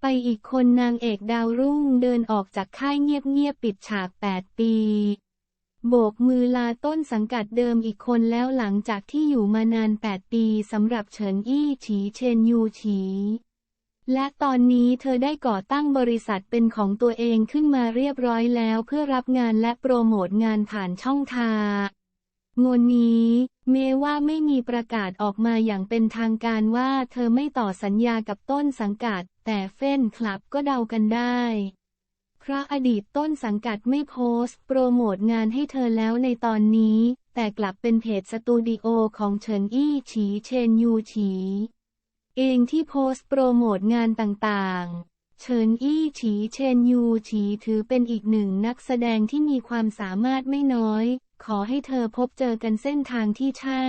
ไปอีกคนนางเอกดาวรุ่งเดินออกจากค่ายเงียบๆปิดฉาก 8 ปี โบกมือลาต้นสังกัดเดิมอีกคนแล้วหลังจากที่อยู่มานาน 8 ปีสำหรับเฉินอี้ฉีเชนยูฉีและตอนนี้เธอได้ก่อตั้งบริษัทเป็นของตัวเองขึ้นมาเรียบร้อยแล้วเพื่อรับงานและโปรโมทงานผ่านช่องทาง งนนี้แม้ว่าไม่มีประกาศออกมาอย่างเป็นทางการว่าเธอไม่ต่อสัญญากับต้นสังกัด แต่เฟ้นคลับก็เดากันได้เพราะอดีตต้นสังกัดไม่โพสต์ โปรโมทงานให้เธอแล้วในตอนนี้ แต่กลับเป็นเพจสตูดิโอของเฉินอี้ฉีเชนยูฉี เองที่โพสต์โปรโมทงานต่างๆ เฉินอี้ฉีเชนยูฉีถือเป็นอีกหนึ่งนักแสดงที่มีความสามารถไม่น้อย ขอให้เธอพบเจอกันเส้นทางที่ใช่